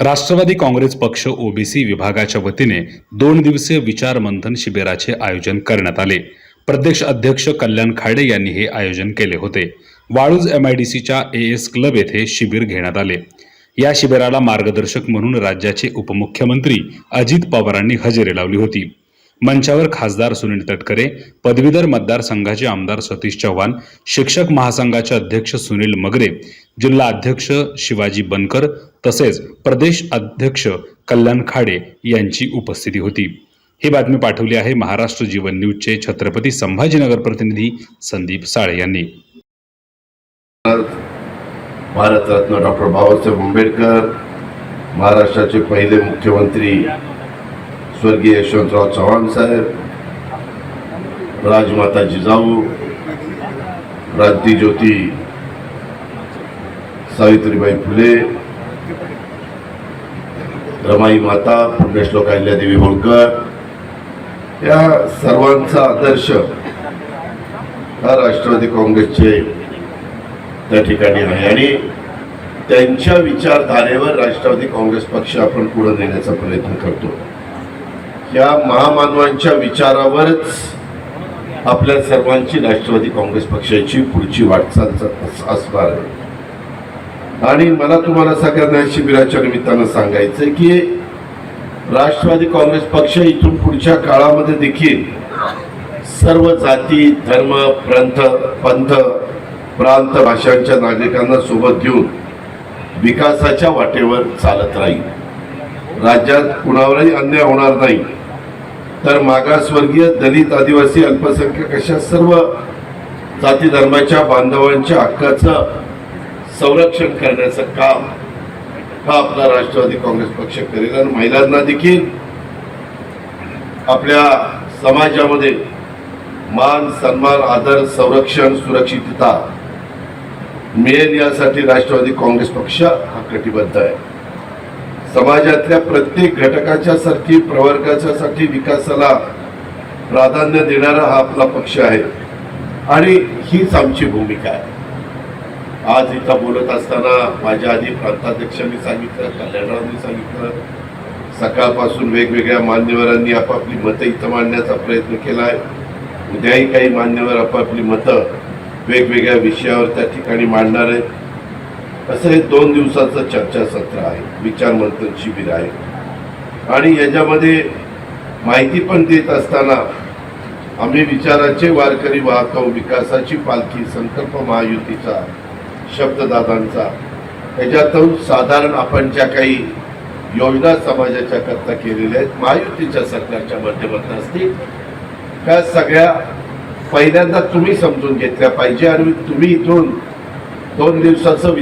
राष्ट्रवादी काँग्रेस पक्ष ओबीसी विभागाच्या वतीने दोन दिवसीय विचार मंथन शिबिराचे आयोजन करण्यात आले. प्रदेश अध्यक्ष कल्याण खाडे यांनी हे आयोजन केले होते. वाळूज एमआयडीसीच्या ए एस क्लब येथे शिबिर घेण्यात आले. या शिबिराला मार्गदर्शक म्हणून राज्याचे उपमुख्यमंत्री अजित पवारांनी हजेरी लावली होती. मंचावर खासदार सुनील तटकरे पदवीधर मतदारसंघाचे आमदार सतीश चव्हाण शिक्षक महासंघाचे अध्यक्ष सुनील मगरे जिल्हा अध्यक्ष शिवाजी बनकर तसेच प्रदेश अध्यक्ष कल्याण खाडे यांची उपस्थिती होती. ही बातमी पाठवली आहे महाराष्ट्र जीवन न्यूजचे छत्रपती संभाजीनगर प्रतिनिधी संदीप साळे यांनी. भारतरत्न डॉक्टर बाबासाहेब आंबेडकर महाराष्ट्राचे पहिले मुख्यमंत्री स्वर्गीय यशवंतराव चव्हाण साहेब राजमाता जिजाऊ क्रांतीज्योती सावित्रीबाई फुले रमाई माता पुण्यश्लोक अहिल्यादेवी होळकर या सर्वांचा आदर्श हा राष्ट्रवादी काँग्रेसचे त्या ठिकाणी आहे. आणि त्यांच्या विचारधारेवर राष्ट्रवादी काँग्रेस पक्ष आपण पुढे नेण्याचा प्रयत्न करतो. या महामानवांच्या विचारावरच आपल्या सर्वांची राष्ट्रवादी काँग्रेस पक्षाची पुढची वाटचाल असणार आहे. आणि मला तुम्हाला सगळ्यांना शिबिराच्या निमित्तानं सांगायचं की राष्ट्रवादी काँग्रेस पक्ष इथून पुढच्या काळामध्ये देखील सर्व जाती धर्म पंथ पंथ प्रांत भाषांच्या नागरिकांना सोबत घेऊन विकासाच्या वाटेवर चालत राहील. राज्यात कुणावरही अन्याय होणार नाही. तर मागासवर्गीय दलित आदिवासी अल्पसंख्याक अशा सर्व जाती धर्माच्या बांधवांच्या हक्काचं संरक्षण करण्याचं काम हा आपला राष्ट्रवादी काँग्रेस पक्ष करेल आणि महिलांना देखील आपल्या समाजामध्ये मान सन्मान आदर संरक्षण सुरक्षितता मिळेल यासाठी राष्ट्रवादी काँग्रेस पक्ष हा कटिबद्ध आहे. समाजातल्या प्रत्येक घटकाच्या साठी प्रवर्गाच्या साठी विकासाला प्राधान्य देणारा हा आपला पक्ष आहे आणि हीच आमची भूमिका आहे. आज इथं बोलत असताना माझ्या आधी प्रांताध्यक्षांनी सांगितलं कल्याणरावांनी सांगितलं. सकाळपासून वेगवेगळ्या मान्यवरांनी आपापली मतं इथं मांडण्याचा प्रयत्न केला आहे उद्याही काही मान्यवर आपापली मतं वेगवेगळ्या विषयावर त्या ठिकाणी मांडणार आहेत. असं हे दोन दिवसाचं चर्चासत्र आहे विचार मंथन शिबिर आहे. आणि याच्यामध्ये माहिती पण देत असताना आम्ही विचाराचे वारकरी वाहतूक विकासाची पालखी संकल्प महायुतीचा शब्ददादांचा याच्यातून साधारण आपण ज्या काही योजना समाजाच्या करता केलेल्या आहेत महायुतीच्या सरकारच्या माध्यमातून असतील त्या सगळ्या पहिल्यांदा तुम्ही समजून घेतल्या पाहिजे आणि तुम्ही इथून दोन दिवसाचं